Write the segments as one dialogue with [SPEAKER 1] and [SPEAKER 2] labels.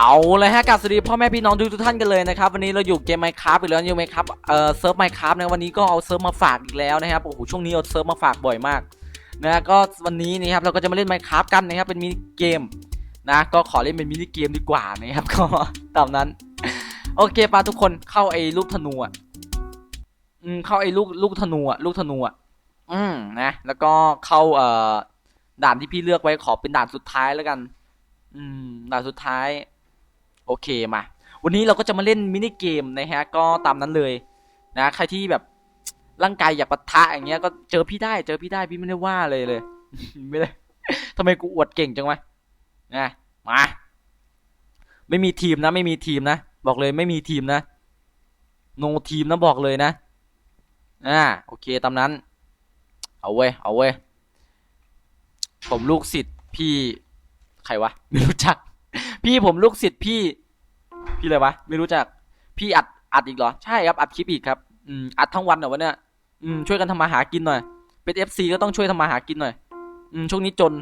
[SPEAKER 1] เอาเลยฮะกับสวัสดีพ่อแม่พี่น้องทุกทุกท่านกันเลยนะครับวันนี้เราอยู่เกม Minecraft อีกแล้วอยู่ Minecraft เอ่อเซิร์ฟ Minecraft นะวันนี้ก็เอาเซิร์ฟมาฝากอีกแล้วนะครับโอ้โหช่วงนี้เอาเซิร์ฟมาฝากบ่อยมากนะก็วันนี้นะครับเราก็จะมาเล่น Minecraft กันนะครับเป็นมินิเกมนะก็ขอเล่นเป็นมินิเกมดีกว่านะครับก็ตามนั้นโอเคปาทุกคนเข้าไอ้ลูกธนูอะอืมเข้าไอ้ลูกลูกธนูอะลูกธนูอะอืมนะแล้วก็เข้าเอ่อด่านที่พี่เลือกไว้ขอเป็นด่านสุดท้ายแล้วกัน อืมด่านสุดท้าย โอเคมา วันนี้เราก็จะมาเล่นมินิเกมนะฮะก็ตามนั้นเลยนะใครที่แบบร่างกายอยากปะทะอย่างเงี้ยก็เจอพี่ได้เจอพี่ได้พี่ไม่ได้ว่าเลยเลย ไม่ได้ทำไมกูอวดเก่งจังวะนะมาไม่มีทีมนะ ไม่มีทีมนะ บอกเลยไม่มีทีมนะโนทีมนะบอกเลยนะอ่าโอเคตามนั้น เอาเว้ยเอาเว้ยผมลูกศิษย์พี่ใครวะไม่รู้จัก พี่ผมลูกศิษย์พี่ พี่อะไรวะ ไม่รู้จัก พี่อัดอัดอีกเหรอ ใช่ครับ อัดคลิปอีกครับ อืม อัดทั้งวันเหรอวะเนี่ย อืม ช่วยกันทำมาหากินหน่อย เป็นเอฟซีก็ต้องช่วยทำมาหากินหน่อย อืม ช่วงนี้จน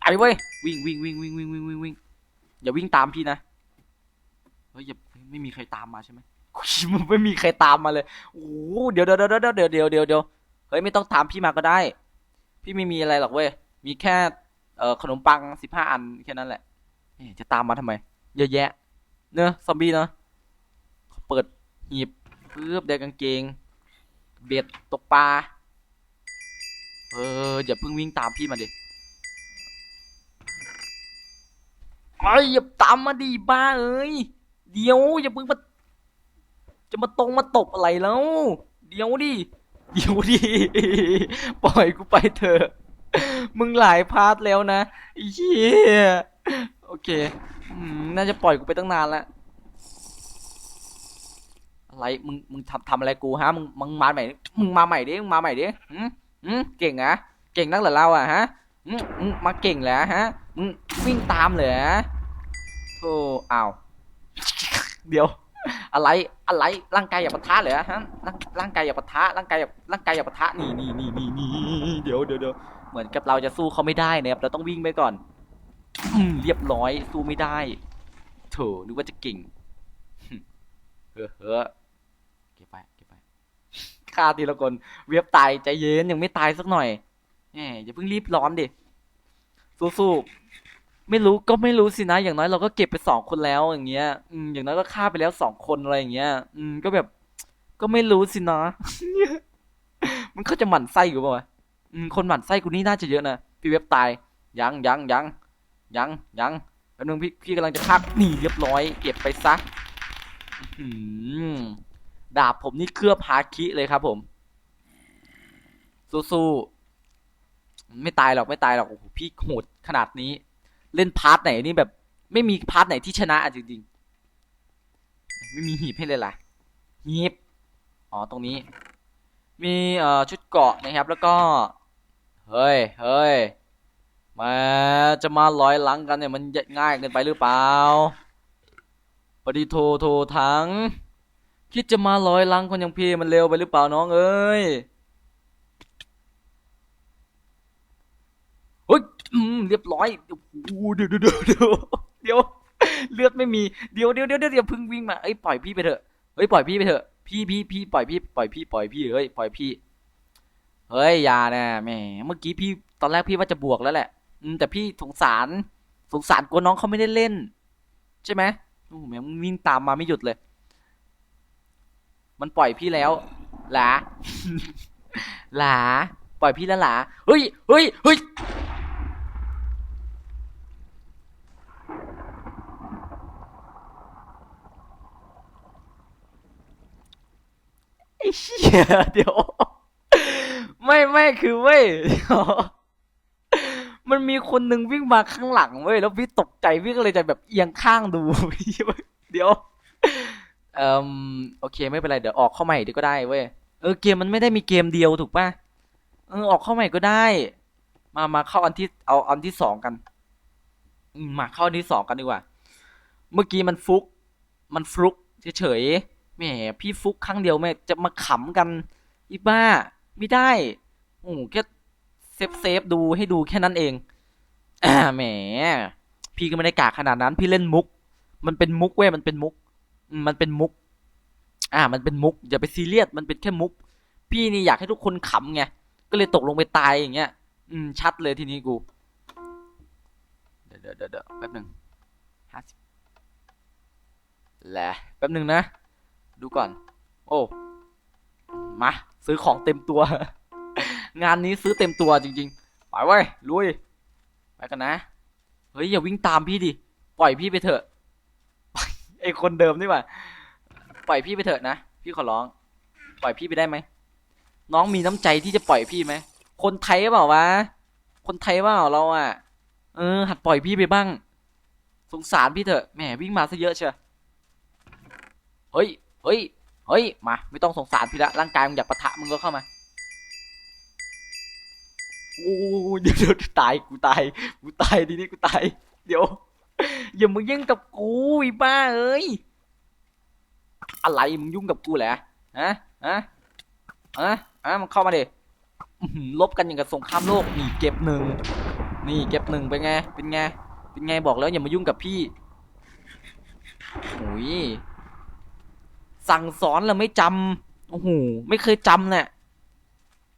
[SPEAKER 1] ไปเว้ย วิ่งวิ่งวิ่งวิ่งวิ่งวิ่งวิ่งวิ่งอย่าวิ่งตามพี่นะ เฮ้ยอย่าไม่มีใครตามมาใช่ไหมมันไม่มีใครตามมาเลย โอ้โหเดี๋ยวเดี๋ยวเดี๋ยวเดี๋ยวเดี๋ยวเดี๋ยวเดี๋ยวเฮ้ยไม่ต้องตามพี่มาก็ได้ พี่ไม่มีอะไรหรอกเว้ย มีแค่ เอ่อ ขนมปังสิบห้าอันแค่นั้นแหละ จะตามมาทำไม เยอะแยะ เนอะซอมบี้เนอะเปิดหีบปึ๊บเด็กกางเกง เบ็ดตกปลา เอออย่าเพิ่งวิ่งตามพี่มาดิไอ้ยอย่าตามมาดิบ้าเอ้ย เดี๋ยวอย่าเพิ่งมาจะมาตรงมาตบอะไรแล้ว เดี๋ยวดิ เดี๋ยวดิ ปล่อยกูไปเถอะ มึงหลายพาร์ทแล้วนะไอ้เหี้ย โอเคน่าจะปล่อยกูไปตั้งนานแล้วอะไรมึงมึงทำทำอะไรกูฮะมึงมึงมาใหม่มึงมาใหม่ดิมึงมาใหม่ดิหืมหืมเก่งอะเก่งนักเหรอเราอะฮะหืมมึงมาเก่งเหรอฮะมึงวิ่งตามเหรอโธ่อ้าวเดี๋ยว อะไรอะไรร่างกายอย่าปะทะเหรอฮะร่างร่างกายอย่าปะทะร่างกายอย่าร่างกายอย่าปะทะนี่นี่นี่นี่นี่เดี๋ยวเดี๋ยวเดี๋ยวเหมือนกับเราจะสู้เขาไม่ได้นะครับเราต้องวิ่งไปก่อน อืมเรียบร้อยสู้ไม่ได้โถนึกว่าจะเก่ง เฮ้อเฮ้อเก็บไปเก็บไปฆ่าทีละคนเวียบตายใจเย็นยังไม่ตายสักหน่อยแหมอย่าเพิ่งรีบร้อนดิสู้ๆไม่รู้ก็ไม่รู้สินะอย่างน้อยเราก็เก็บไปสองคนแล้วอย่างเงี้ยอืมอย่างน้อยก็ฆ่าไปแล้วสองคนอะไรอย่างเงี้ย อืมก็แบบ ก็ไม่รู้สินะ มันเขาจะหมั่นไส้กูป่าวะอืมคนหมั่นไส้กูนี่น่าจะเยอะนะพี่เว็บตายยังยังยัง ยังยังแป๊บนึงพี่พี่กำลังจะพักนี่เรียบร้อย เก็บไปซะดาบผมนี่เคลือบฮาคิเลยครับ ผม สู้ๆไม่ตายหรอกไม่ตายหรอกโอ้โหพี่โหดขนาดนี้ เล่นพาร์ทไหนนี่แบบ ไม่มีพาร์ทไหนที่ชนะจริงๆไม่มีหีบให้เลยล่ะหีบอ๋อตรงนี้ มีเอ่อชุดเกาะนะครับ แล้วก็ เฮ้ยเฮ้ย มาจะมาลอยหลังกันเนี่ยมันง่ายเกินไปหรือเปล่าปฏิโทโททั้ง คิดจะมาลอยหลังคนอย่างพี่มันเร็วไปหรือเปล่าน้องเอ้ยเฮ้ยเรียบร้อยเดี๋ยวเดี๋ยวเดี๋ยวเดี๋ยวเดี๋ยวเลือดไม่มีเดี๋ยวเดี๋ยวเดี๋ยวเดี๋ยวเพิ่งวิ่งมาเอ้ยปล่อยพี่ไปเถอะเฮ้ยปล่อยพี่ไปเถอะพี่พี่พี่ปล่อยพี่ปล่อยพี่ปล่อยพี่เฮ้ยปล่อยพี่เฮ้ยอย่านะแหมเมื่อกี้พี่ตอนแรกพี่ว่าจะบวกแล้วแหละ อืมแต่พี่สงสาร สงสารกลัวน้องเขาไม่ได้เล่น ใช่ไหมโอ้โหแม่งวิ่งตามมาไม่หยุดเลย มันปล่อยพี่แล้วหลา หลา ปล่อยพี่แล้วหลาเฮ้ยเฮ้ยเฮ้ยไอ้เหี้ยเดี๋ยว ไม่ไม่คือเว้ยเดี๋ยว มันมีคนหนึ่งวิ่งมาข้างหลังเว้ยแล้วพี่ตกใจพี่ก็เลยจะแบบเอียงข้างดูเดี๋ยวเอ่มโอเคไม่เป็นไรเดี๋ยวออกเข้าใหม่ดีก็ได้เว้ยเออเกมมันไม่ได้มีเกมเดียวถูกป่ะเออออกเข้าใหม่ก็ได้ มามาเข้าอันที่เอาอันที่สองกันมาเข้าอันที่สองกันดีกว่า เมื่อกี้มันฟุก มันฟลุกเฉยๆแหมพี่ฟุกครั้งเดียวแม่จะมาขำกันอีบ้า ไม่ได้โอ้โหแค่ เซฟเซฟดูให้ดูแค่นั้นเองแหม พี่ก็ไม่ได้กากขนาดนั้น พี่เล่นมุก มันเป็นมุกเว้ยมันเป็นมุก มันเป็นมุก อ่า มันเป็นมุก อย่าไปซีเรียส มันเป็นแค่มุก พี่นี่อยากให้ทุกคนขำไง ก็เลยตกลงไปตายอย่างเงี้ย อืม ชัดเลยทีนี้กู เดี๋ยวเดี๋ยวเดี๋ยวเดี๋ยวแป๊บหนึ่งห้าสิบแหละ แป๊บหนึ่งนะ ดูก่อน โอ้ มา ซื้อของเต็มตัว งานนี้ซื้อเต็มตัวจริง ๆ ไปเว้ยลุยไปกันนะ เฮ้ยอย่าวิ่งตามพี่ดิ ปล่อยพี่ไปเถอะไอคนเดิมนี่หว่า ปล่อยพี่ไปเถอะนะ พี่ขอร้อง ปล่อยพี่ไปได้ไหม น้องมีน้ำใจที่จะปล่อยพี่ไหม คนไทยเปล่าวะ คนไทยเปล่าเราอะ เออ หัดปล่อยพี่ไปบ้าง สงสารพี่เถอะ แหมวิ่งมาซะเยอะเชียวเฮ้ย เฮ้ย เฮ้ย มา ไม่ต้องสงสารพี่ละ ร่างกายมึงอยากปะทะมึงก็เข้ามา โอ้ยเดี๋ยวเดี๋ยวตายกูตายกูตายทีนี้กูตาย เดี๋ยวอย่ามึงยุ่งกับกูอีบ้าเอ้ยอะไรมึงยุ่งกับกูแหละฮะฮะฮะฮะมันเข้ามาดิลบกันอย่างกับสงครามโลกนี่เก็บหนึ่งนี่เก็บหนึ่งเป็นไงเป็นไงเป็นไงบอกแล้วอย่ามายุ่งกับพี่โอ้ยสั่งสอนแล้วไม่จำโอ้โหไม่เคยจำเนี่ย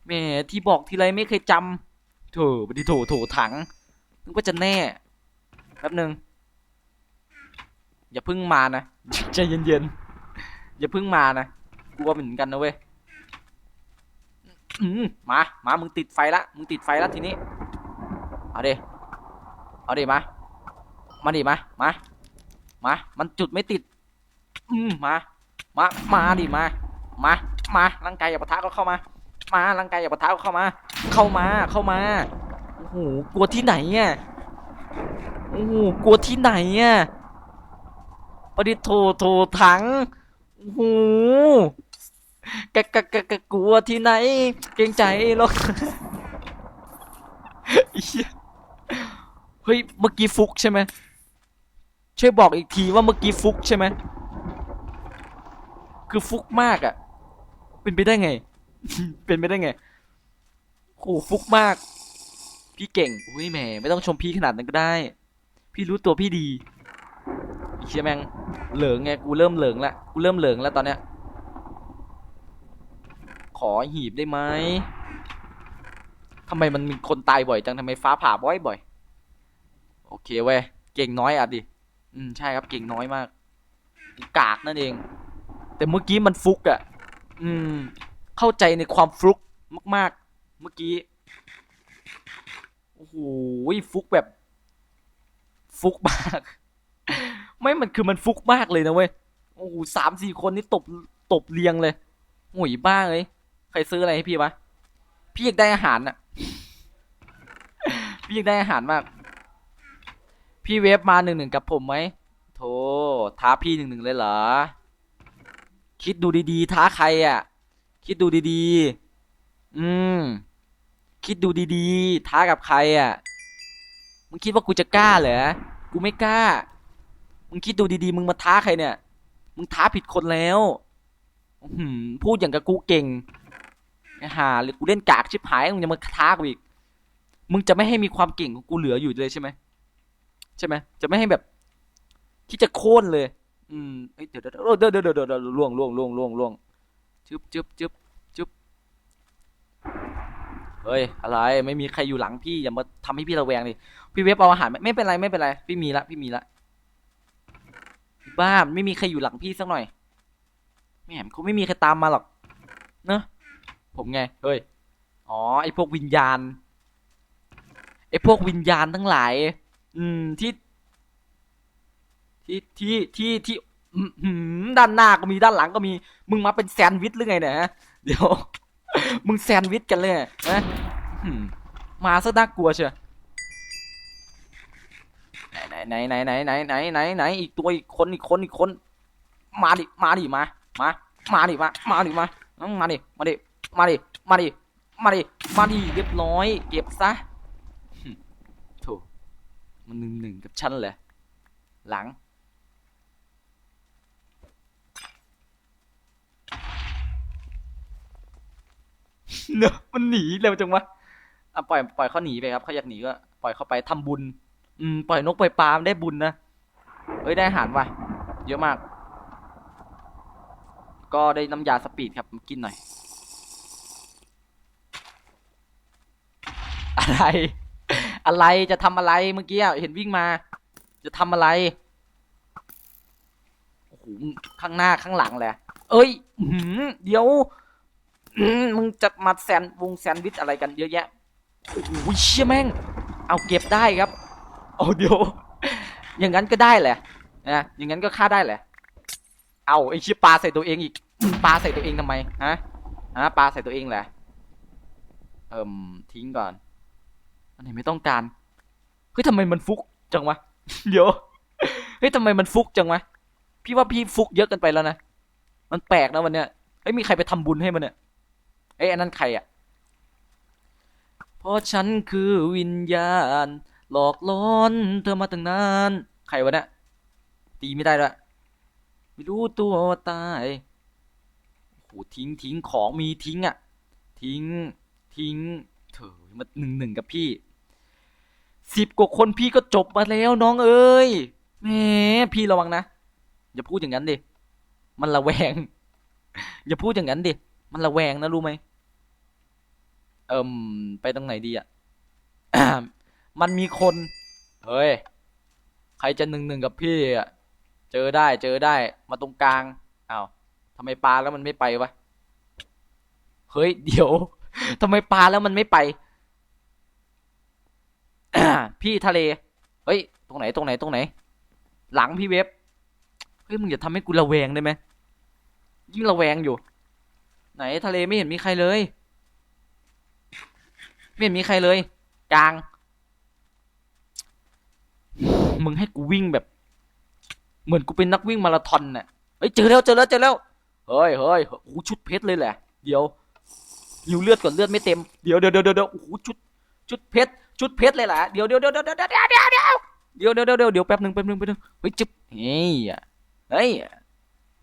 [SPEAKER 1] แหมที่บอกทีไรไม่เคยจำ โถไปดิโถโถถังนึกว่าจะแน่แป๊บหนึ่งอย่าพึ่งมานะ ใจเย็นๆ อย่าพึ่งมานะ กลัวเหมือนกันนะเว้ยมมามา มึงติดไฟละ มึงติดไฟละทีนี้ เอาดิเอาดิมา มาดิมา มา มา มันจุดไม่ติด อืมมา มา มาดิมา มา มา ร่างกายอย่าปะทะก็เข้ามา มาร่างกายอย่าปะทะเข้ามา เข้ามาเข้ามาโอ้โหกลัวที่ไหนอะโอ้โหกลัวที่ไหนอะประดิษโถโถถังโอ้โหกะกะกะกะกลัวที่ไหน เกรงใจหรอกเฮ้ยเมื่อกี้ฟุกใช่ไหมช่วยบอกอีกทีว่าเมื่อกี้ฟุกใช่ไหมคือฟุกมากอะ่ะ เป็นไปได้ไง เป็นไปได้ไงโหฟุกมาก พี่เก่ง อุ้ยแหมไม่ต้องชมพี่ขนาดนั้นก็ได้ พี่รู้ตัวพี่ดีอ้เชี่ยแมงเหลิงไงกูเริ่มเหลิงละกูเริ่มเหลิงแล้วตอนเนี้ย ขอหีบได้ไหมทำไมมันมีคนตายบ่อยจังทำไมฟ้าผ่าบ่อยบ่อยโอเคเว้ยเก่งน้อยอะดิอืมใช่ครับเก่งน้อยมากกากนั่นเอง แต่เมื่อกี้มันฟุกอะ อืม เข้าใจในความฟลุกมาก ๆ เมื่อกี้ โอ้โหฟุกแบบ ฟุกมาก ไม่มันคือมันฟุกมากเลยนะเว้ย โอ้โหสามสี่คนนี่ตบตบเรียงเลยโอ้ยบ้าเลย ใครซื้ออะไรให้พี่วะ พี่อยากได้อาหารน่ะ พี่อยากได้อาหารมาก พี่เวฟมาหนึ่งหนึ่งกับผมไหมโธ่ท้าพี่หนึ่งหนึ่งเลยเหรอ คิดดูดีๆ ท้าใครอะ คิดดูดีๆ อืม คิดดูดีๆ ท้ากับใครอะ มึงคิดว่ากูจะกล้าเหรอ กูไม่กล้า มึงคิดดูดีๆ มึงมาท้าใครเนี่ย มึงท้าผิดคนแล้วอื้อหือพูดอย่างกับกูเก่งไอ้ห่าหรือกูเล่นกากชิบหาย มึงจะมาท้ากูอีก มึงจะไม่ให้มีความเก่งของกูเหลืออยู่เลยใช่ไหมใช่ไหม จะไม่ให้แบบ ที่จะโค่นเลย อืมเดี๋ยวเดี๋ยวเดี๋ยวเดี๋ยวเดี๋ยวเดี๋ยวล่วงล่วงล่วงล่วงล่วง จึ๊บจึ๊บจึ๊บจึ๊บเฮ้ย อะไรไม่มีใครอยู่หลังพี่อย่ามาทำให้พี่ระแวงดิพี่เวฟเอาอาหารไหมไม่เป็นไรไม่เป็นไรพี่มีละพี่มีละบ้าไม่มีใครอยู่หลังพี่สักหน่อยแหมเขาไม่มีใครตามมาหรอกเนอะผมไงเฮ้ยอ๋อไอพวกวิญญาณไอพวกวิญญาณทั้งหลาย อืมที่ที่ที่ที่ที่ ด้านหน้าก็มีด้านหลังก็มี มึงมาเป็นแซนด์วิชหรือไงเนี่ยเดี๋ยว มึงแซนด์วิชกันเลยนะมาซะน่ากลัวเชียวไหนไหนไหนไหนไหนไหนไหนไหนอีกตัวอีกคนอีกคนอีกคน มาดิมาดิมา มา มาดิมามาดิมามาดิมาดิมาดิมาดิมาดิมาดิเรียบร้อย เก็บซะโถูมันหนึ่งหนึ่งกับฉันเลยหลัง เนอะมันหนีเร็วจังวะอะปล่อยปล่อยเขาหนีไปครับเขาอยากหนีก็ปล่อยเขาไปทำบุญ อืมปล่อยนกปล่อยปลามได้บุญนะเอ้ยได้อาหารว่ะเยอะมาก ก็ได้น้ำยาสปีดครับกินหน่อย อะไร อะไรจะทำอะไรเมื่อกี้เห็นวิ่งมา จะทำอะไรโอ้โหข้างหน้าข้างหลังแหละ เอ้ยเดี๋ยว มึงจะมาแซนวงแซนวิชอะไรกันเยอะแยะโอ้โหเชี่ยแม่ง เอาเก็บได้ครับเอาเดี๋ยว อย่างนั้นก็ได้แหละนะอย่างนั้นก็ฆ่าได้แหละ เอาไอ้ชิปลาใส่ตัวเองอีกปลาใส่ตัวเองทำไมฮะฮะปลาใส่ตัวเองแหละเอิ่มทิ้งก่อนอันไหนไม่ต้องการเฮ้ยทำไมมันฟุกจังวะเดี๋ยวเฮ้ยทำไมมันฟุกจังวะพี่ว่าพี่ฟุกเยอะเกินไปแล้วนะมันแปลกนะวันเนี้ยเฮ้ยมีใครไปทำบุญให้มันเนี่ย เอ้ยอันนั้นใครอะเพราะฉันคือวิญญาณ หลอกล่อนเธอมาตั้งนานใครวะเนี่ยตีไม่ได้ด้วไม่รู้ตัวตายโอ้โหทิ้งทิ้งของมีทิ้งอะ ทิ้งทิ้งเถอมาหนึ่งหนึ่งกับพี่สิบกว่าคนพี่ก็จบมาแล้วน้องเอ้ยแหมพี่ระวังนะอย่าพูดอย่างนั้นดิมันระแวง อย่าพูดอย่างนั้นดิมันระแวงนะรู้ไหม เอิมไปตรงไหนดีอะ มันมีคน เฮ้ย ใครจะหนึ่งหนึ่งกับพี่อะ เจอได้เจอได้มาตรงกลางอ้าวทำไมปลาแล้วมันไม่ไปวะ เฮ้ย เดี๋ยวทำไมปลาแล้วมันไม่ไป พี่ทะเล เฮ้ย ตรงไหนตรงไหนตรงไหน หลังพี่เว็บ เฮ้ยมึงอย่าทำให้กูระแวงได้ไหมยิ่งระแวงอยู่ ไหนทะเลไม่เห็นมีใครเลย ไม่เห็นมีใครเลยกลาง มึงให้กูวิ่งแบบ เหมือนกูเป็นนักวิ่งมาราธอนน่ะเฮ้ยเจอแล้วเจอแล้วเจอแล้วเฮ้ยเฮ้ยโอ้ชุดเพชรเลยแหละ เดี๋ยวหิวเลือดก่อนเลือดไม่เต็มเดี๋ยวเดี๋ยวเดี๋ยวเดี๋ยวโอ้โหชุดชุดเพชรชุดเพชรเลยแหละเดี๋ยวเดี๋ยวเดี๋ยวเดี๋ยวเดี๋ยวเดี๋ยวเดี๋ยวเดี๋ยวเดี๋ยวเดี๋ยวเดี๋ยวเดี๋ยวแป๊บหนึ่งแป๊บหนึ่งแป๊บหนึ่งเฮ้ยจึ๊บเฮ้ยเฮ้ย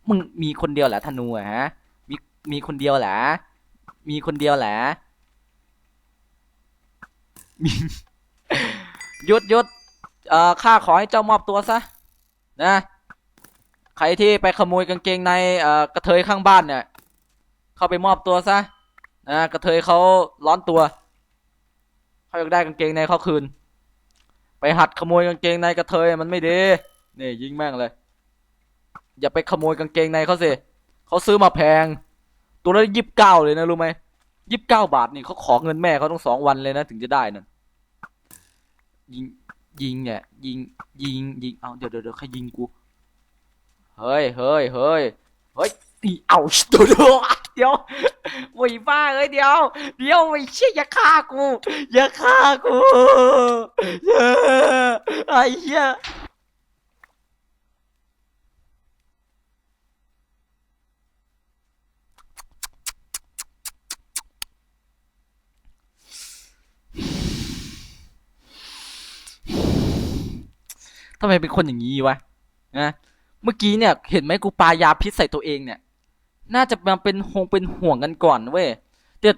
[SPEAKER 1] มึงมีคนเดียวเหรอธนูอะฮะมีมีคนเดียวเหรอมีคนเดียวเหรอ มีหยุดหยุดเอ่อข้าขอให้เจ้ามอบตัวซะนะ ใครที่ไปขโมยกางเกงในเอ่อกระเทยข้างบ้านเนี่ย เข้าไปมอบตัวซะนะกระเทยเขาร้อนตัวเขาอยากได้กางเกงในเขาคืน ไปหัดขโมยกางเกงในกระเทยมันไม่ดีนี่ยิงแม่งเลย อย่าไปขโมยกางเกงในเขาสิเขาซื้อมาแพง ตัวละยี่สิบเก้าเลยนะรู้ไหม ยี่สิบเก้าบาทนี่เขาขอเงินแม่เขาต้องสองวันเลยนะถึงจะได้นั่นยิงยิงเนี่ยยิงยิงยิงเอาเดี๋ยวเดี๋ยวเดี๋ยวใครยิงกูเฮ้ยเฮ้ยเฮ้ยเฮ้ยอีเอาเดี๋ยวเดียวเดี๋ยวโอ้ยบ้าเอ้ยเดี๋ยว เดี๋ยวไม่ใช่อย่าฆ่ากูอย่าฆ่ากูไอ้เหี้ยำไมเป็นคนอย่างนี้วะนะเมื่อกี้เนี่ยเห็นไหมกูปายาพิษใส่ตัวเองเนี่ย น่าจะมาเป็นหงเป็นห่วงกันก่อนเว้ยเดี๋ยว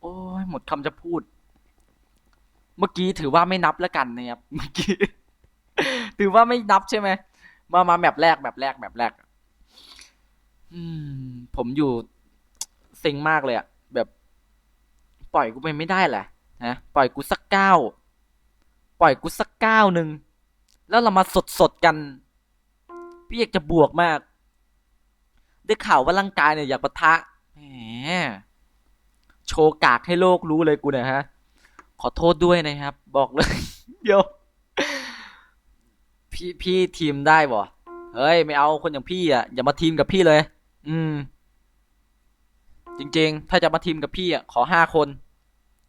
[SPEAKER 1] โอ้ยหมดคำจะพูด เมื่อกี้ถือว่าไม่นับแล้วกันนะครับเมื่อกี้ถือว่าไม่นับใช่ไหมมามาแมปแรกแบบแรกแบบแรก อืม ผมอยู่เซ็งมากเลยอะแบบ ปล่อยกูไปไม่ได้แหละนะปล่อยกูสักเก้า ล่อยกูสักเก้าหนึ่งแล้วเรามาสดสดๆกัน พี่อยากจะบวกมาก ได้ข่าวว่าร่างกายเนี่ยอยากปะทะแหมโชว์กากให้โลกรู้เลยกูเนี่ยฮะ ขอโทษด้วยนะครับ บอกเลย เดี๋ยว พี่พี่ทีมได้บ่เฮ้ย ไม่เอาคนอย่างพี่อะอย่ามาทีมกับพี่เลย อืม จริง ๆ ถ้าจะมาทีมกับพี่อะขอห้าคน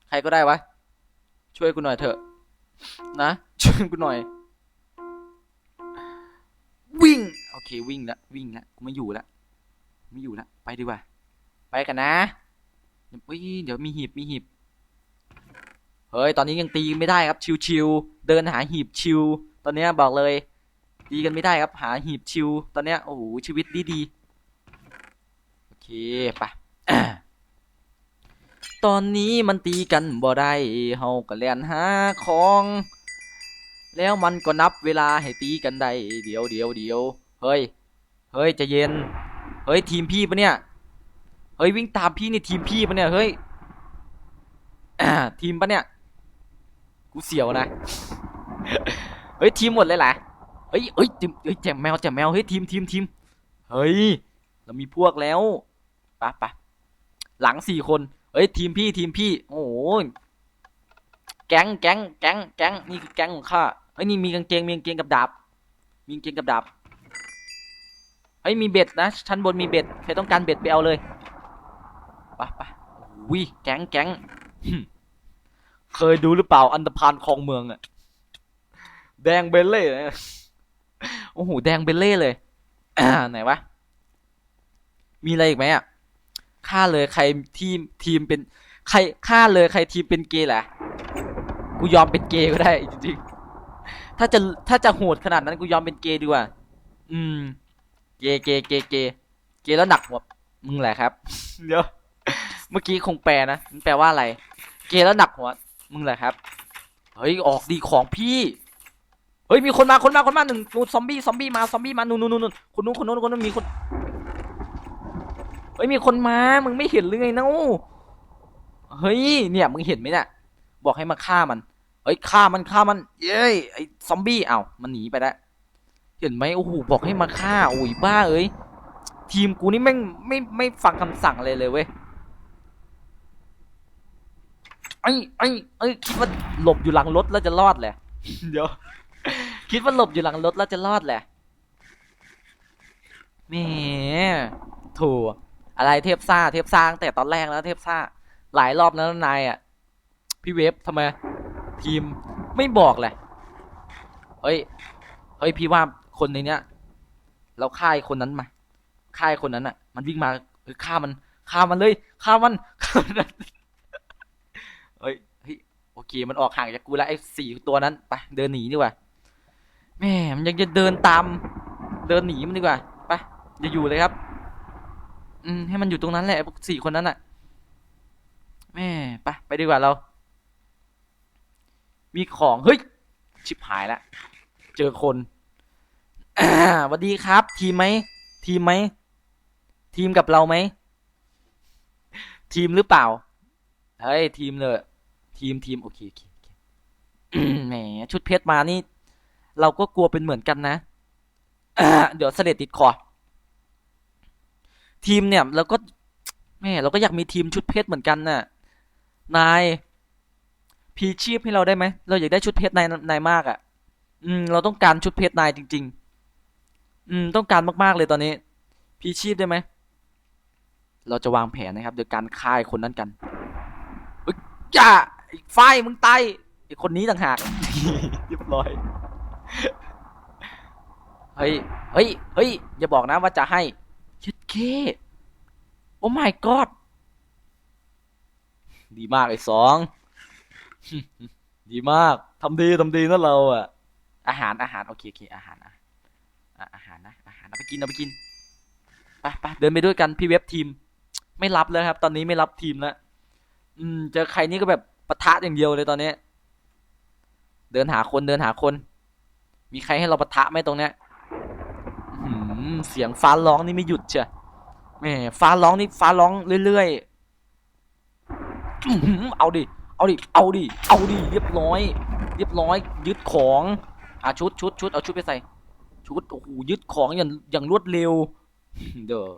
[SPEAKER 1] ใครก็ได้วะ ช่วยกูหน่อยเถอะ นะช่วยกูหน่อย วิ่ง โอเค วิ่งละวิ่งละกูไม่อยู่ละไม่อยู่ละไปดีกว่า ไปกันนะเดี๋ยวอุ๊ยเดี๋ยวมีหีบมีหีบเฮ้ยตอนนี้ยังตีไม่ได้ครับชิวๆเดินหาหีบชิว ตอนเนี้ยบอกเลย ตีกันไม่ได้ครับหาหีบชิว ตอนเนี้ยโอ้โหชีวิตดีๆโอเคไป ตอนนี้มันตีกันบ่ได้เฮาก็เล่นหาของ แล้วมันก็นับเวลาให้ตีกันได้เดี๋ยวเดี๋ยวเดี๋ยวเฮ้ย เฮ้ยจะเย็น เฮ้ยทีมพี่ปะเนี่ย เฮ้ยวิ่งตามพี่นี่ทีมพี่ปะเนี่ยเฮ้ยทีมปะเนี่ย กูเสียวนะ เฮ้ยทีมหมดเลยแหละเฮ้ยเฮ้ยทีมเฮ้ยแจมแมวแจมแมวเฮ้ยทีมทีมทีมเฮ้ย เรามีพวกแล้วไปะปะหลังสี่คน เฮ้ย ทีมพี่ทีมพี่ โอ้โหแก๊งแก๊งแก๊งแก๊งนี่คือแก๊งของข้าเฮ้ยนี่มีกางเกงมีกางเกงกับดาบ มีกางเกงกับดาบเฮ้ยมีเบ็ดนะชั้นบนมีเบ็ดใครต้องการเบ็ดไปเอาเลยไปะปะวิแก๊งแก๊งเคยดูหรือเปล่าอันดพานคลองเมืองอะแดงเบลเล่โอ้โหแดงเบลเล่เลยไหนวะมีอะไรอีกไหมอะ ฆ่าเลยใครทีมทีมเป็นใครฆ่าเลยใครทีมเป็นเกย์แหละกูยอมเป็นเกย์ก็ได้จริงๆถ้าจะถ้าจะโหดขนาดนั้นกูยอมเป็นเกย์ดีกว่า อืม เกย์เกย์เกย์เกย์เกย์แล้วหนักหัวมึงแหละครับ เดี๋ยวเมื่อกี้คงแปลนะมันแปลว่าอะไร เกย์แล้วหนักหัวมึงแหละครับ เฮ้ยออกดีของพี่ เฮ้ยมีคนมาคนมาคนมาหนึ่งนูนซอมบี้ซอมบี้มาซอมบี้มานู่นนู่นนู่นคนนู้นคนนู้นคนนู้นมีคน เฮ้ยมีคนมา มึงไม่เห็นหรือไงเนาะเฮ้ยเนี่ยมึงเห็นไหมเนี่ยบอกให้มาฆ่ามันเฮ้ยฆ่ามันฆ่ามัน เย้ยไอ้ซอมบี้เอ้ามันหนีไปแล้วเห็นไหมโอ้โหบอกให้มาฆ่าโอ้ยบ้าเอ้ยทีมกูนี่แม่งไม่ไม่ฟังคำสั่งเลยเลยเว้ยไอ้ไอ้ไอ้ยคิดว่าหลบอยู่หลังรถแล้วจะรอดแหละเดี๋ยวคิดว่าหลบอยู่หลังรถแล้วจะรอดแหละแหมโถู อะไรเทพซ่าเทพซ่าตั้งแต่ตอนแรกแล้วเทพซ่า หลายรอบแล้วนายอะ พี่เวฟทำไม ทีมไม่บอกเลยเฮ้ยเฮ้ยพี่ว่าคนในเนี้ย เราฆ่าคนนั้นมาฆ่าคนนั้นอะ มันวิ่งมาเออฆ่ามันฆ่ามันเลยฆ่ามันฆ่ามันเฮ้ยเฮ้ยโอเค มันออกห่างจากกูแล้วไอ้สี่ตัวนั้นไปเดินหนีดีกว่าแม่มันยังจะเดินตาม เดินหนีมันดีกว่าไปอย่าอยู่เลยครับ อืมให้มันอยู่ตรงนั้นแหละพวกสี่คนนั้นอะแม่ไปไปดีกว่าเรา มีของเฮ้ยชิบหายแล้วเจอคนสวัสดีครับ ทีมไหมทีมไหมทีมกับเราไหมทีมหรือเปล่าเฮ้ยทีมเลย ทีมทีมโอเคโอเคโอเคอืมแหมชุดเพชรมานี่ เราก็กลัวเป็นเหมือนกันนะ เดี๋ยวเสด็จติดคอ ทีมเนี่ยเราก็แม่เราก็อยากมีทีมชุดเพชรเหมือนกันน่ะนายพีชีพให้เราได้ไหมเราอยากได้ชุดเพชรนายนายมากอะ่ะ อืม เราต้องการชุดเพชรนายจริง ๆ อืม ต้องการมากๆเลยตอนนี้ พีชีพได้ไหมเราจะวางแผนนะครับ โดยการฆ่าคนนั้นกันเอ้ยจ้าไอ้ไฟมึงตายไอคนนี้ต่างหากเรียบร้อยเฮ้ยเฮ้ยเฮ้ยอย่าบอกนะว่าจะให้ เคโอ้ my god ดีมากไอ้สอง ดีมากทำดีทำดีนะเราอะอาหารอาหารโอเคโอเคอาหารอะอะอาหารนะอาหารเอาไปกินเอาไปกินไปไปเดินไปด้วยกันพี่เว็บทีม ไม่รับแล้วครับ ตอนนี้ไม่รับทีมแล้วอืมเจอใครนี่ก็แบบปะทะอย่างเดียวเลยตอนนี้ เดินหาคนเดินหาคน มีใครให้เราปะทะไหมตรงเนี้ยเสียงฟ้าร้องนี่ไม่หยุดเชีย มฟ้าร้องนี่ฟ้าร้องเรื่อยๆเอาดิ เอาดิ เอาดิ เอาดิ เรียบร้อย เรียบร้อย ยึดของอะชุดชุดชุดเอาชุดไปใส่ ชุดโอ้โหยึดของอย่างอย่างรวดเร็ว เด้อ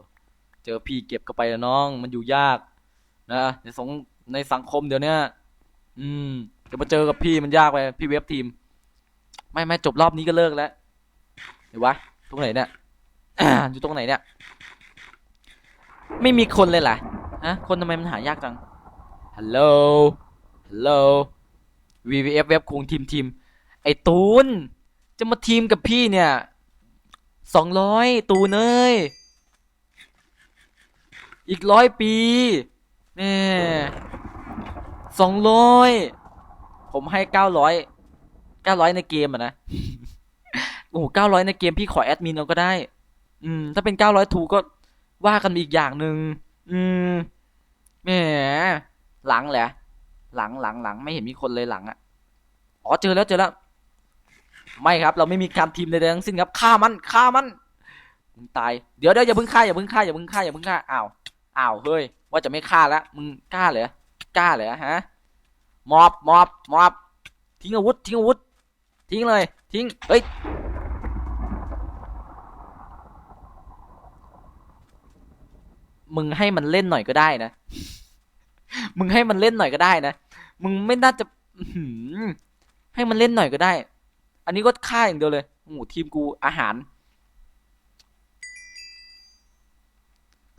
[SPEAKER 1] เจอพี่เก็บกันไปแล้วน้อง มันอยู่ยากนะในสงในสังคมเดี๋ยวนี้อืมจะมาเจอกับพี่มันยากไปพี่เว็บทีม ไม่ไม่จบรอบนี้ก็เลิกแล้วเดี๋ยววะตรงไหนเนี่ยอยู่ตรงไหนเนี่ย ไม่มีคนเลยเหรอฮะคนทำไมมันหายากจังฮัลโหลฮัลโหล VVF เว็บคงทีมทีมไอตูน จะมาทีมกับพี่เนี่ยสองร้อยตูนเอ้ยอีกร้อยปีแม่สองร้อยผมให้เก้าร้อยเก้าร้อยในเกมอะนะโอ้โหเก้าร้อยในเกมพี่ขอแอดมินเราก็ได้ อืม ถ้าเป็นเก้าร้อยทูก็ ว่ากันอีกอย่างหนึ่งอืมแหมหลังแหละ หลังหลังหลังไม่เห็นมีคนเลยหลังอะอ๋อเจอแล้วเจอแล้ว ไม่ครับ เราไม่มีการทีมใดๆทั้งสิ้นครับฆ่ามันฆ่ามันมึงตายเดี๋ยวเดี๋ยวอย่าเพิ่งฆ่าอย่าเพิ่งฆ่าอย่าเพิ่งฆ่าอย่าเพิ่งฆ่าอ้าวอ้าวเฮ้ย ว่าจะไม่ฆ่าแล้วมึงกล้าเหรอกล้าเหรอฮะมอบมอบมอบทิ้งอาวุธทิ้งอาวุธ ทิ้งเลย ทิ้งเฮ้ย มึงให้มันเล่นหน่อยก็ได้นะ มึงให้มันเล่นหน่อยก็ได้นะ มึงไม่น่าจะอื้อหือให้มันเล่นหน่อยก็ได้ อันนี้ก็ฆ่าอย่างเดียวเลยโอ้โหทีมกูอาหาร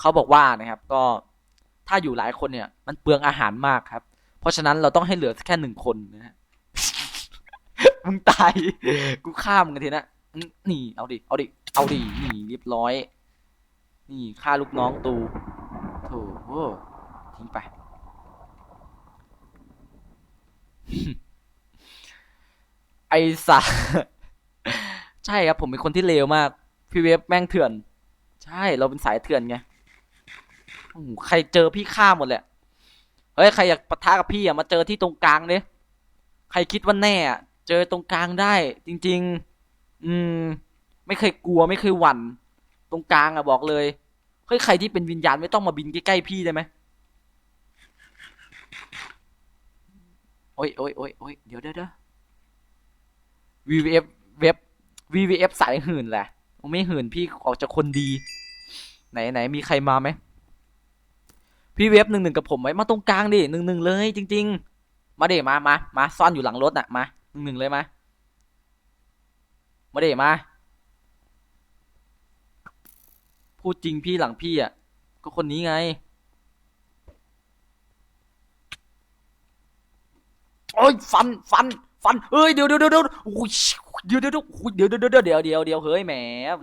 [SPEAKER 1] เขาบอกว่านะครับ ก็ถ้าอยู่หลายคนเนี่ย มันเปลืองอาหารมากครับ เพราะฉะนั้นเราต้องให้เหลือแค่หนึ่งคนนะฮะ มึงตาย กูฆ่ามึงกันทีนะอื้อนี่ เอาดิ เอาดิ เอาดิ นี่เรียบร้อย นี่ฆ่าลูกน้องตูโถทิ้งไป ไอสัสใช่ครับผมเป็นคนที่เลวมาก พี่เวฟแม่งเถื่อน ใช่เราเป็นสายเถื่อนไงใครเจอพี่ฆ่าหมดแหละเฮ้ยใครอยากปะทะกับพี่อะมาเจอที่ตรงกลางเนี่ยใครคิดว่าแน่อะเจอตรงกลางได้ จริง ๆ อืม ไม่เคยกลัวไม่เคยหวั่น ตรงกลางอะบอกเลยเฮ้ยใครที่เป็นวิญญาณไม่ต้องมาบินใกล้ๆพี่ได้ไหมโอ้ยโอ้ยโอ้ยโอ้ยเดี๋ยวเดี๋ยวเดี๋ยว VVF เว็บ VVF สายหื่นแหละไม่หื่นพี่ออกจากคนดี ไหนไหนมีใครมาไหมพี่เว็บหนึ่งหนึ่งกับผมไหมมาตรงกลางดิหนึ่งหนึ่งเลยจริง ๆ มาเดี๋ยมามามาซ่อนอยู่หลังรถน่ะมาหนึ่งหนึ่งเลยมามาเดี๋ยมา พูดจริงพี่หลังพี่อะ ก็คนนี้ไง โอ้ยฟันฟันฟันเฮ้ยเดี๋ยวเดี๋ยวเดี๋ยวเดี๋ยวโอ้ยเดี๋ยวเดี๋ยวเดี๋ยวเดี๋ยวเดี๋ยวเดี๋ยวเดี๋ยวเดี๋ยวเดี๋ยวเฮ้ยแหม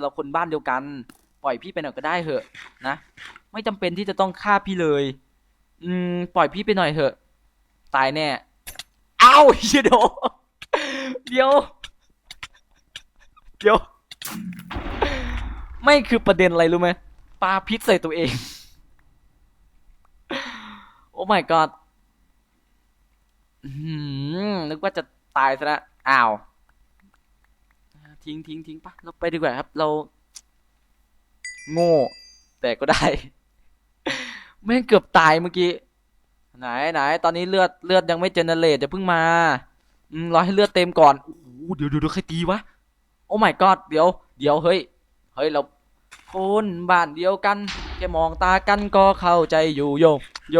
[SPEAKER 1] เราคนบ้านเดียวกัน ปล่อยพี่ไปหน่อยก็ได้เหอะ นะ ไม่จำเป็นที่จะต้องฆ่าพี่เลย อืม ปล่อยพี่ไปหน่อยเถอะ ตายแน่เอ้าเหี้ยเดี๋ยวเดี๋ยวเดี๋ยว ไม่คือประเด็นอะไรรู้ไหมปาพิษใส่ตัวเอง โอ้ my god อืมนึกว่าจะตายซะแล้วอ้าว ทิ้งทิ้งทิ้งปะเราไปดีกว่าครับ เรา โง่ แต่ก็ได้ แม่งเกือบตายเมื่อกี้ ไหนไหน ตอนนี้เลือดเลือดยังไม่เจเนเรตจะเพิ่งมา อืมรอให้เลือดเต็มก่อน โอ้โหเดี๋ยวเดี๋ยวเดี๋ยวใครตีวะ โอ้ my god เดี๋ยว เดี๋ยว เฮ้ย เฮ้ย เรา คนบ้านเดียวกันแค่มองตากันก็เข้าใจอยู่โยโย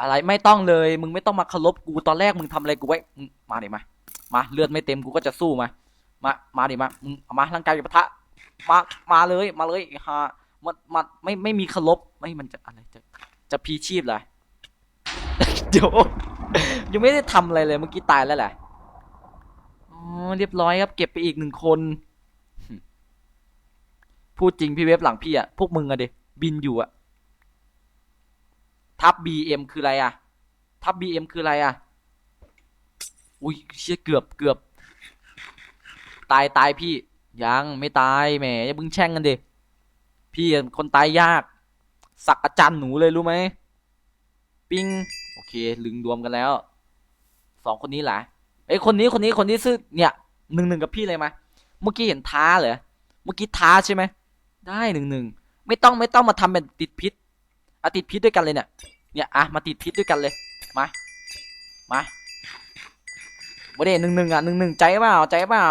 [SPEAKER 1] อะไรไม่ต้องเลย มึงไม่ต้องมาเคารพกูตอนแรกมึงทำอะไรกูไว้มึงมาดิมามาเลือดไม่เต็มกูก็จะสู้มา มามาดิมามึงเอามาร่างกายกับปะทะมามาเลยมาเลยฮะมันมันไม่ไม่มีเคารพไม่มันจะอะไรจะจะพีชีพเหรอเดี๋ยวยังไม่ได้ทำอะไรเลยเมื่อกี้ตายแล้วแหละอ๋อเรียบร้อยครับ เก็บไปอีกหนึ่งคน พูดจริงพี่เว็บหลังพี่อะพวกมึงอะเดบินอยู่อะทับ BM คืออะไรอะทับ BM คืออะไรอะอุ้ยเชี่ยเกือบเกือบ ตายตายพี่ ยังไม่ตายแหมอย่าเพิ่งแช่งกันดิพี่คนตายยาก สักอาจารย์หนูเลยรู้ไหมปิงโอเคลึงรวมกันแล้วสองคนนี้แหละไอ้คนนี้คนนี้คนนี้ซื้อเนี่ยหนึ่งหนึ่งกับพี่เลยไหมเมื่อกี้เห็นท้าเหรอเมื่อกี้ท้าใช่ไหม ได้หนึ่งหนึ่งไม่ต้องไม่ต้องมาทำเป็นติดพิษอะติดพิษด้วยกันเลยเนี่ยเนี่ยอะมาติดพิษด้วยกันเลยมามาโมเดหนึ่งหนึ่งอะหนึ่งหนึ่งใจเปล่าใจเปล่า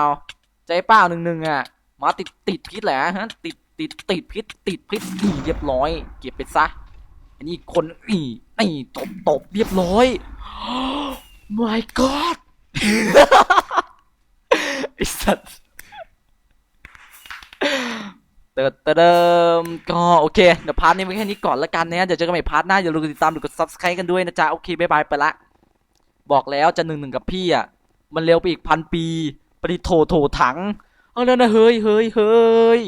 [SPEAKER 1] ใจเปล่าหนึ่งหนึ่งอะมาติดติดพิษแหละฮะติดติดติดพิษติดพิษนี่เรียบร้อย เก็บไปซะอันนี้คนนี่นี่ตบตบเรียบร้อย my god ไอสัตว์ เติร์ดเติมก็โอเค เดี๋ยวพาร์ทนี้ไว้แค่นี้ก่อนละกันนะเดี๋ยวเจอกันใหม่พาร์ทหน้า อย่าลืมติดตามหรือกด subscribe กันด้วยนะจ๊ะ โอเคบายบายไปละ บอกแล้วจะหนึ่งหนึ่งกับพี่อะ มันเร็วไปอีกพันปีปริโถโถถัง เอาแล้วนะ เฮ้ยเฮ้ยเฮ้ย